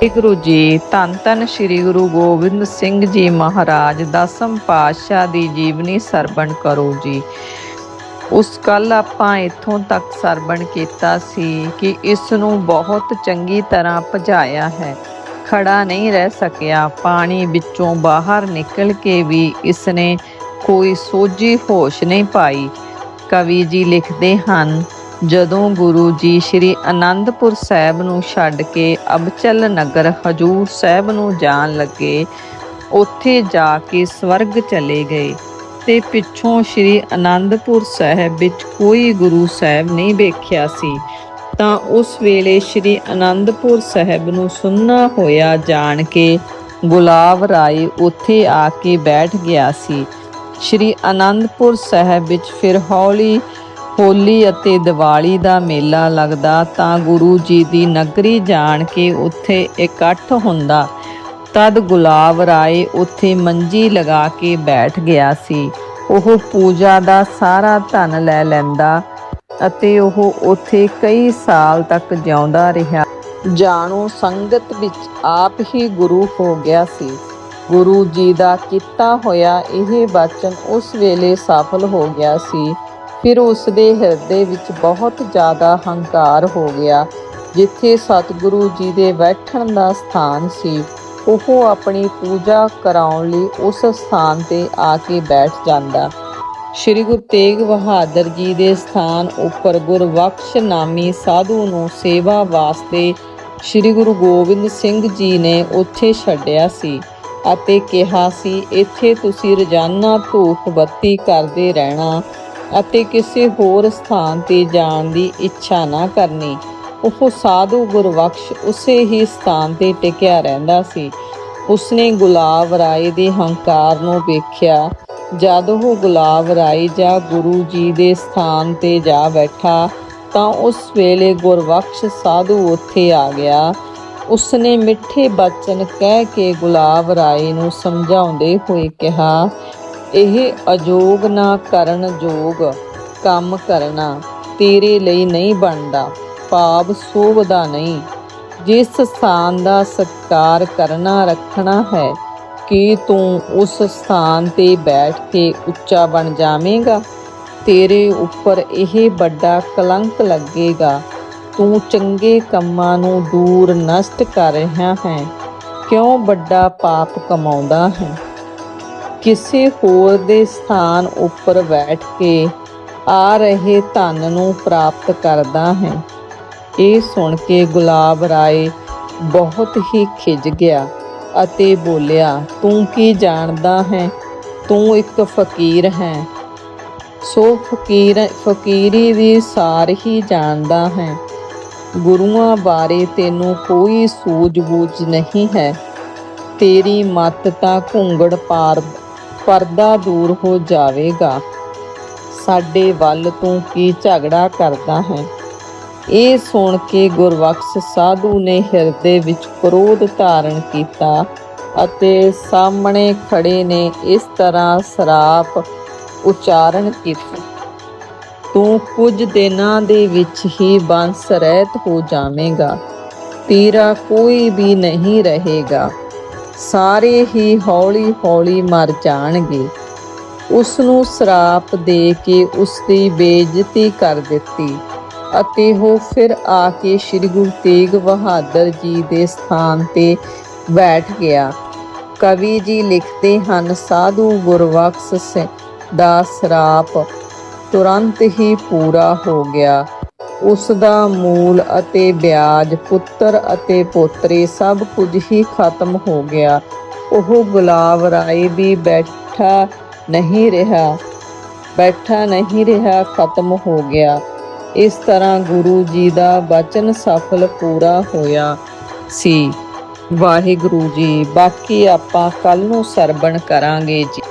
ਵਾਹਿਗੁਰੂ ਜੀ, ਧੰਨ ਧੰਨ ਸ੍ਰੀ ਗੁਰੂ ਗੋਬਿੰਦ ਸਿੰਘ ਜੀ ਮਹਾਰਾਜ ਦਸਮ ਪਾਤਸ਼ਾਹ ਦੀ ਜੀਵਨੀ ਸਰਵਣ ਕਰੋ ਜੀ। ਉਸ ਕੱਲ ਆਪਾਂ ਇੱਥੋਂ ਤੱਕ ਸਰਵਣ ਕੀਤਾ ਸੀ ਕਿ ਇਸ ਨੂੰ ਬਹੁਤ ਚੰਗੀ ਤਰ੍ਹਾਂ ਭਜਾਇਆ ਹੈ। ਖੜਾ ਨਹੀਂ ਰਹਿ ਸਕਿਆ, ਪਾਣੀ ਵਿੱਚੋਂ ਬਾਹਰ ਨਿਕਲ ਕੇ ਵੀ ਇਸ ਨੇ ਕੋਈ ਸੋਝੀ ਹੋਸ਼ ਨਹੀਂ ਪਾਈ। ਕਵੀ ਜੀ ਲਿਖਦੇ ਹਨ ਜਦੋਂ ਗੁਰੂ ਜੀ ਸ੍ਰੀ ਅਨੰਦਪੁਰ ਸਾਹਿਬ ਨੂੰ ਛੱਡ ਕੇ ਅਬਚਲ ਨਗਰ ਹਜੂਰ ਸਾਹਿਬ ਨੂੰ ਜਾਣ ਲੱਗੇ, ਉੱਥੇ ਜਾ ਕੇ ਸਵਰਗ ਚਲੇ ਗਏ ਤੇ ਪਿੱਛੋਂ ਸ੍ਰੀ ਅਨੰਦਪੁਰ ਸਾਹਿਬ ਵਿੱਚ ਕੋਈ ਗੁਰੂ ਸਾਹਿਬ ਨਹੀਂ ਵੇਖਿਆ ਸੀ, ਤਾਂ ਉਸ ਵੇਲੇ ਸ੍ਰੀ ਅਨੰਦਪੁਰ ਸਾਹਿਬ ਨੂੰ ਸੁੰਨਾ ਹੋਇਆ ਜਾਣ ਕੇ ਗੁਲਾਬ ਰਾਏ ਉੱਥੇ ਆ ਕੇ ਬੈਠ ਗਿਆ ਸੀ। ਸ੍ਰੀ ਅਨੰਦਪੁਰ ਸਾਹਿਬ ਵਿੱਚ ਫਿਰ ਹੌਲੀ ਹੋਲੀ ਅਤੇ ਦੀਵਾਲੀ ਦਾ ਮੇਲਾ ਲੱਗਦਾ ਤਾਂ ਗੁਰੂ ਜੀ ਦੀ ਨਗਰੀ ਜਾਣ ਕੇ ਉੱਥੇ ਇਕੱਠ ਹੁੰਦਾ। ਤਦ ਗੁਲਾਬ ਰਾਏ ਉੱਥੇ ਮੰਜੀ ਲਗਾ ਕੇ ਬੈਠ ਗਿਆ ਸੀ। ਉਹ ਪੂਜਾ ਦਾ ਸਾਰਾ ਧਨ ਲੈ ਲੈਂਦਾ ਅਤੇ ਉਹ ਉੱਥੇ ਕਈ ਸਾਲ ਤੱਕ ਜਿਉਂਦਾ ਰਿਹਾ। ਜਾਣੋ, ਸੰਗਤ ਵਿੱਚ ਆਪ ਹੀ ਗੁਰੂ ਹੋ ਗਿਆ ਸੀ। ਗੁਰੂ ਜੀ ਦਾ ਕੀਤਾ ਹੋਇਆ ਇਹ ਬਚਨ ਉਸ ਵੇਲੇ ਸਫਲ ਹੋ ਗਿਆ ਸੀ ਫਿਰ ਉਸ ਦੇ ਹਿਰਦੇ ਵਿੱਚ ਬਹੁਤ ਜ਼ਿਆਦਾ ਹੰਕਾਰ ਹੋ ਗਿਆ, ਜਿੱਥੇ ਸਤਿਗੁਰੂ ਜੀ ਦੇ ਬੈਠਣ ਦਾ ਸਥਾਨ ਸੀ, ਉਹ ਆਪਣੀ ਪੂਜਾ ਕਰਾਉਣ ਲਈ ਉਸ ਸਥਾਨ ਤੇ ਆ ਕੇ ਬੈਠ ਜਾਂਦਾ। ਸ਼੍ਰੀ ਗੁਰੂ ਤੇਗ ਬਹਾਦਰ ਜੀ ਦੇ ਸਥਾਨ ਉੱਪਰ ਗੁਰਬਖਸ਼ ਨਾਮੀ ਸਾਧੂ ਨੂੰ ਸੇਵਾ ਵਾਸਤੇ ਸ਼੍ਰੀ ਗੁਰੂ ਗੋਬਿੰਦ ਸਿੰਘ ਜੀ ਨੇ ਉੱਥੇ ਛੱਡਿਆ ਸੀ ਅਤੇ ਕਿਹਾ ਸੀ, ਇੱਥੇ ਤੁਸੀਂ ਰੋਜ਼ਾਨਾ ਧੂਪ ਬੱਤੀ ਕਰਦੇ ਰਹਿਣਾ ਅਤੇ ਕਿਸੇ ਹੋਰ ਸਥਾਨ ਤੇ ਜਾਣ ਦੀ ਇੱਛਾ ਨਾ ਕਰਨੀ। ਉਹ ਸਾਧੂ ਗੁਰਬਖਸ਼ ਉਸੇ ਹੀ ਸਥਾਨ ਤੇ ਟਿਕਿਆ ਰਹਿੰਦਾ ਸੀ। ਉਸਨੇ ਗੁਲਾਬ ਰਾਏ ਦੇ ਹੰਕਾਰ ਨੂੰ ਵੇਖਿਆ। ਜਦ ਉਹ ਗੁਲਾਬ ਰਾਏ ਜਾਂ ਗੁਰੂ ਜੀ ਦੇ ਸਥਾਨ ਤੇ ਜਾ ਬੈਠਾ, ਤਾਂ ਉਸ ਵੇਲੇ ਗੁਰਬਖਸ਼ ਸਾਧੂ ਉੱਥੇ ਆ ਗਿਆ। ਉਸਨੇ ਮਿੱਠੇ ਬਚਨ ਕਹਿ ਕੇ ਗੁਲਾਬ ਰਾਏ ਨੂੰ ਸਮਝਾਉਂਦੇ ਹੋਏ ਕਿਹਾ ਇਹ ਅਜੋਗ ਨਾ ਕਰਨ ਜੋਗ ਕੰਮ ਕਰਨਾ ਤੇਰੇ ਲਈ ਨਹੀਂ ਬਣਦਾ ਭਾਵ ਸੋਭਦਾ ਨਹੀਂ। ਜਿਸ ਸਥਾਨ ਦਾ ਸਤਕਾਰ ਕਰਨਾ ਰੱਖਣਾ ਹੈ, ਕਿ ਤੂੰ ਉਸ ਸਥਾਨ ਤੇ ਬੈਠ ਕੇ ਉੱਚਾ ਬਣ ਜਾਵੇਂਗਾ? ਤੇਰੇ ਉੱਪਰ ਇਹ ਵੱਡਾ ਕਲੰਕ ਲੱਗੇਗਾ। ਤੂੰ ਚੰਗੇ ਕੰਮਾਂ ਨੂੰ ਦੂਰ ਨਸ਼ਟ ਕਰ ਰਿਹਾ ਹੈ। ਕਿਉਂ ਵੱਡਾ ਪਾਪ ਕਮਾਉਂਦਾ ਹੈ? ਕਿਸੇ ਹੋਰ ਦੇ ਸਥਾਨ ਉੱਪਰ ਬੈਠ ਕੇ ਆ ਰਹੇ ਧਨ ਨੂੰ ਪ੍ਰਾਪਤ ਕਰਦਾ ਹੈ। ਇਹ ਸੁਣ ਕੇ ਗੁਲਾਬ ਰਾਏ ਬਹੁਤ ਹੀ ਖਿਜ ਗਿਆ ਅਤੇ ਬੋਲਿਆ, ਤੂੰ ਕੀ ਜਾਣਦਾ ਹੈ? ਤੂੰ ਇੱਕ ਫਕੀਰ ਹੈ। ਸੋ ਫਕੀਰ, ਫਕੀਰੀ ਦੀ ਸਾਰ ਹੀ ਜਾਣਦਾ ਹੈ। ਗੁਰੂਆਂ ਬਾਰੇ ਤੈਨੂੰ ਕੋਈ ਸੂਝ-ਬੂਝ ਨਹੀਂ ਹੈ। ਤੇਰੀ ਮੱਤ ਤਾਂ ਘੁੰਗੜ ਪਾਰ ਪਰਦਾ ਦੂਰ ਹੋ ਜਾਵੇਗਾ। ਸਾਡੇ ਵੱਲ ਤੂੰ ਕੀ ਝਗੜਾ ਕਰਦਾ ਹੈ? ਇਹ ਸੁਣ ਕੇ ਗੁਰਬਖਸ਼ ਸਾਧੂ ਨੇ ਹਿਰਦੇ ਵਿੱਚ ਕ੍ਰੋਧ ਧਾਰਨ ਕੀਤਾ ਅਤੇ ਸਾਹਮਣੇ ਖੜੇ ਨੇ ਇਸ ਤਰ੍ਹਾਂ ਸਰਾਪ ਉਚਾਰਨ ਕੀਤਾ। ਤੂੰ ਕੁਝ ਦਿਨਾਂ ਦੇ ਵਿੱਚ ਹੀ ਬੰਸ ਰਹਿਤ ਹੋ ਜਾਵੇਂਗਾ। ਤੇਰਾ ਕੋਈ ਵੀ ਨਹੀਂ ਰਹੇਗਾ। ਸਾਰੇ ਹੀ ਹੌਲੀ ਹੌਲੀ ਮਰ ਜਾਣਗੇ। ਉਸ ਨੂੰ ਸਰਾਪ ਦੇ ਕੇ ਉਸ ਦੀ ਬੇਇੱਜ਼ਤੀ ਕਰ ਦਿੱਤੀ ਅਤੇ ਉਹ ਫਿਰ ਆ ਕੇ ਸ੍ਰੀ ਗੁਰੂ ਤੇਗ ਬਹਾਦਰ ਜੀ ਦੇ ਸਥਾਨ ਤੇ ਬੈਠ ਗਿਆ। ਕਵੀ ਜੀ ਲਿਖਦੇ ਹਨ, ਸਾਧੂ ਗੁਰਬਖਸ਼ ਸਿੰਘ ਦਾ ਸਰਾਪ ਤੁਰੰਤ ਹੀ ਪੂਰਾ ਹੋ ਗਿਆ। ਉਸ ਦਾ ਮੂਲ ਅਤੇ ਵਿਆਜ, ਪੁੱਤਰ ਅਤੇ ਪੋਤਰੇ ਸਭ ਕੁਝ ਹੀ ਖਤਮ ਹੋ ਗਿਆ। ਉਹ ਗੁਲਾਬ ਰਾਏ ਵੀ ਬੈਠਾ ਨਹੀਂ ਰਿਹਾ, ਬੈਠਾ ਨਹੀਂ ਰਿਹਾ, ਖਤਮ ਹੋ ਗਿਆ। ਇਸ ਤਰ੍ਹਾਂ ਗੁਰੂ ਜੀ ਦਾ ਬਚਨ ਸਫਲ ਪੂਰਾ ਹੋਇਆ ਸੀ। ਵਾਹਿਗੁਰੂ ਜੀ, ਬਾਕੀ ਆਪਾਂ ਕੱਲ ਨੂੰ ਸਰਵਣ ਕਰਾਂਗੇ ਜੀ।